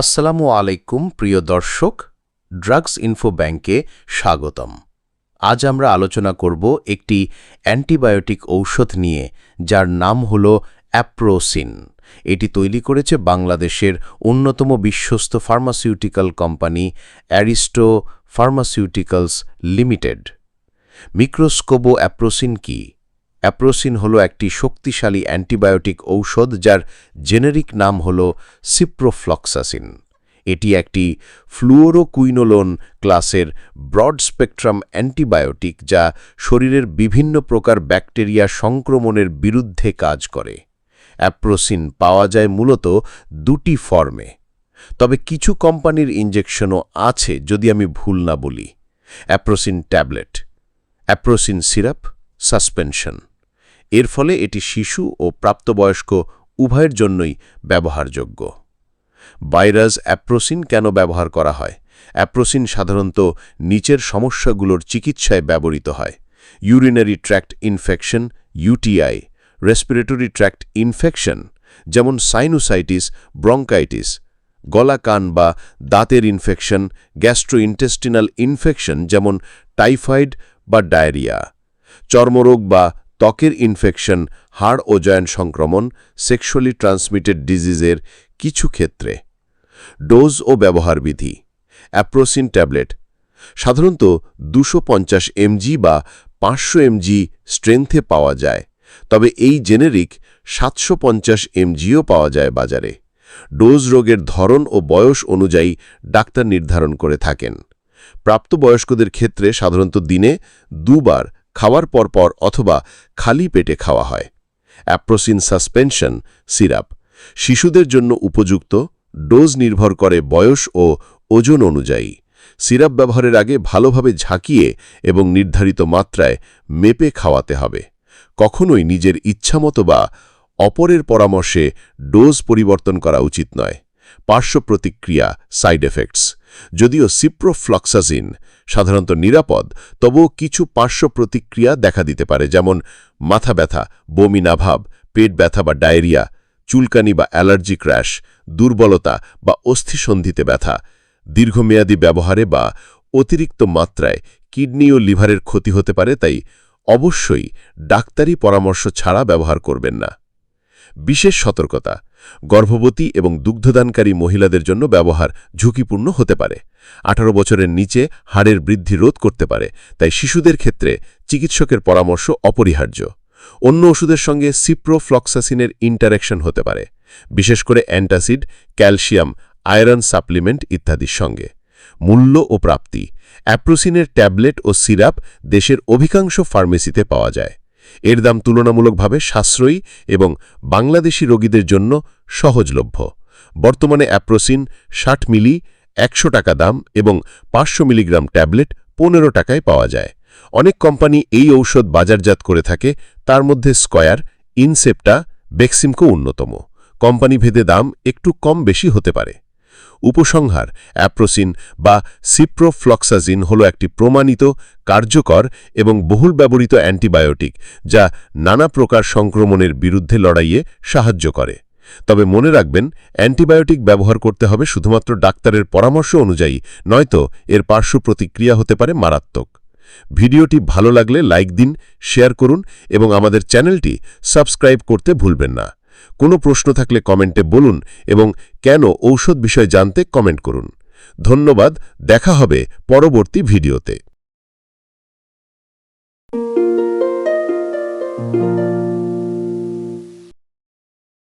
আসসালামু আলাইকুম, প্রিয় দর্শক, ড্রাগস ইনফো ব্যাংকে স্বাগতম। আজ আমরা আলোচনা করব একটি অ্যান্টিবায়োটিক ঔষধ নিয়ে, যার নাম হল অ্যাপ্রোসিন। এটি তৈরি করেছে বাংলাদেশের অন্যতম বিশ্বস্ত pharmaceutical company Aristo pharmaceuticals limited. মিক্রোস্কোবো Aprocin কি? অ্যাপ্রোসিন হল একটি শক্তিশালী অ্যান্টিবায়োটিক ঔষধ যার জেনেরিক নাম হল সিপ্রোফ্লক্সাসিন। এটি একটি ফ্লুওরোকুইনোলোন ক্লাসের ব্রড স্পেকট্রাম অ্যান্টিবায়োটিক যা শরীরের বিভিন্ন প্রকার ব্যাকটেরিয়া সংক্রমণের বিরুদ্ধে কাজ করে। অ্যাপ্রোসিন পাওয়া যায় মূলত দুটি ফর্মে। তবে কিছু কোম্পানির ইঞ্জেকশনও আছে যদি আমি ভুল না বলি। Aprocin tablet, Aprocin syrup, suspension. এর ফলে এটি শিশু ও প্রাপ্তবয়স্ক উভয়ের জন্যই ব্যবহারযোগ্য। ভাইরাস অ্যাপ্রোসিন কেন ব্যবহার করা হয়? অ্যাপ্রোসিন সাধারণত নিচের সমস্যাগুলোর চিকিৎসায় ব্যবহৃত হয়। Urinary tract infection UTI respiratory tract infection, যেমন সাইনোসাইটিস, ব্রঙ্কাইটিস, গলা, কান বা দাঁতের ইনফেকশন, গ্যাস্ট্রোইন্টেস্টিনাল ইনফেকশন, যেমন টাইফয়েড বা ডায়রিয়া, চর্মরোগ বা ত্বকের ইনফেকশন হাড় ও জয়েন্ট সংক্রমণ সেক্সুয়ালি ট্রান্সমিটেড ডিজিজের কিছু ক্ষেত্রে। ডোজ ও ব্যবহার বিধি। অ্যাপ্রোসিন ট্যাবলেট। সাধারণত দুশো পঞ্চাশ এমজি বা পাঁচশো এমজি স্ট্রেংথে পাওয়া যায়। তবে এই জেনেরিক সাতশো পঞ্চাশ এমজিও পাওয়া যায় বাজারে। ডোজ রোগের ধরন ও বয়স অনুযায়ী ডাক্তার নির্ধারণ করে থাকেন। প্রাপ্তবয়স্কদের ক্ষেত্রে সাধারণত দিনে দুবার খাওয়ার পরপর অথবা খালি পেটে খাওয়া হয়। Aprocin suspension, syrup. শিশুদের জন্য উপযুক্ত, ডোজ নির্ভর করে বয়স ও ওজন অনুযায়ী। সিরাপ ব্যবহারের আগে ভালোভাবে ঝাঁকিয়ে এবং নির্ধারিত মাত্রায় মেপে খাওয়াতে হবে। কখনোই নিজের ইচ্ছামতো বা অপরের পরামর্শে ডোজ পরিবর্তন করা উচিত নয়। পার্শ্ব প্রতিক্রিয়া, সাইড এফেক্টস। যদিও সিপ্রোফ্লক্সাজিন সাধারণত নিরাপদ, তবুও কিছু পার্শ্ব প্রতিক্রিয়া দেখা দিতে পারে, যেমন মাথা ব্যথা, বমি নাভাব পেট ব্যথা বা ডায়রিয়া, চুলকানি বা অ্যালার্জি ক্র্যাশ, দুর্বলতা বা অস্থিসন্ধিতে ব্যথা, দীর্ঘমেয়াদী ব্যবহারে বা অতিরিক্ত মাত্রায় কিডনি ও লিভারের ক্ষতি হতে পারে, তাই অবশ্যই ডাক্তারি পরামর্শ ছাড়া ব্যবহার করবেন না। বিশেষ সতর্কতা গর্ভবতী এবং দুগ্ধদানকারী মহিলাদের জন্য ব্যবহার ঝুঁকিপূর্ণ হতে পারে। আঠারো বছরের নিচে হাড়ের বৃদ্ধি রোধ করতে পারে, তাই শিশুদের ক্ষেত্রে চিকিৎসকের পরামর্শ অপরিহার্য। অন্য ওষুধের সঙ্গে সিপ্রোফ্লক্সাসিনের ইন্টারেকশন হতে পারে, বিশেষ করে অ্যান্টাসিড, ক্যালসিয়াম, আয়রন সাপ্লিমেন্ট ইত্যাদির সঙ্গে। মূল্য ও প্রাপ্তি। অ্যাপ্রোসিনের ট্যাবলেট ও সিরাপ দেশের অধিকাংশ ফার্মেসিতে পাওয়া যায়। এর দাম তুলনামূলকভাবে সাশ্রয়ী এবং বাংলাদেশি রোগীদের জন্য সহজলভ্য। বর্তমানে অ্যাপ্রোসিন ষাট মিলি, একশো টাকা দাম এবং পাঁচশো মিলিগ্রাম ট্যাবলেট পনেরো টাকায় পাওয়া যায়। অনেক কোম্পানি এই ঔষধ বাজারজাত করে থাকে, তার মধ্যে স্কয়ার, ইনসেপ্টা, বেক্সিমকো অন্যতম। কোম্পানি ভেদে দাম একটু কম বেশি হতে পারে। উপসংহার, অ্যাপ্রোসিন বা সিপ্রোফ্লক্সাজিন হল একটি প্রমাণিত, কার্যকর এবং বহুল ব্যবহৃত অ্যান্টিবায়োটিক যা নানা প্রকার সংক্রমণের বিরুদ্ধে লড়াইয়ে সাহায্য করে। তবে মনে রাখবেন, অ্যান্টিবায়োটিক ব্যবহার করতে হবে শুধুমাত্র ডাক্তারের পরামর্শ অনুযায়ী, নয়তো এর পার্শ্ব প্রতিক্রিয়া হতে পারে মারাত্মক। ভিডিওটি ভালো লাগলে লাইক দিন, শেয়ার করুন এবং আমাদের চ্যানেলটি সাবস্ক্রাইব করতে ভুলবেন না। কোনো প্রশ্ন থাকলে কমেন্টে বলুন এবং কেন ঔষধ বিষয় জানতে কমেন্ট করুন। ধন্যবাদ, দেখা হবে পরবর্তী ভিডিওতে।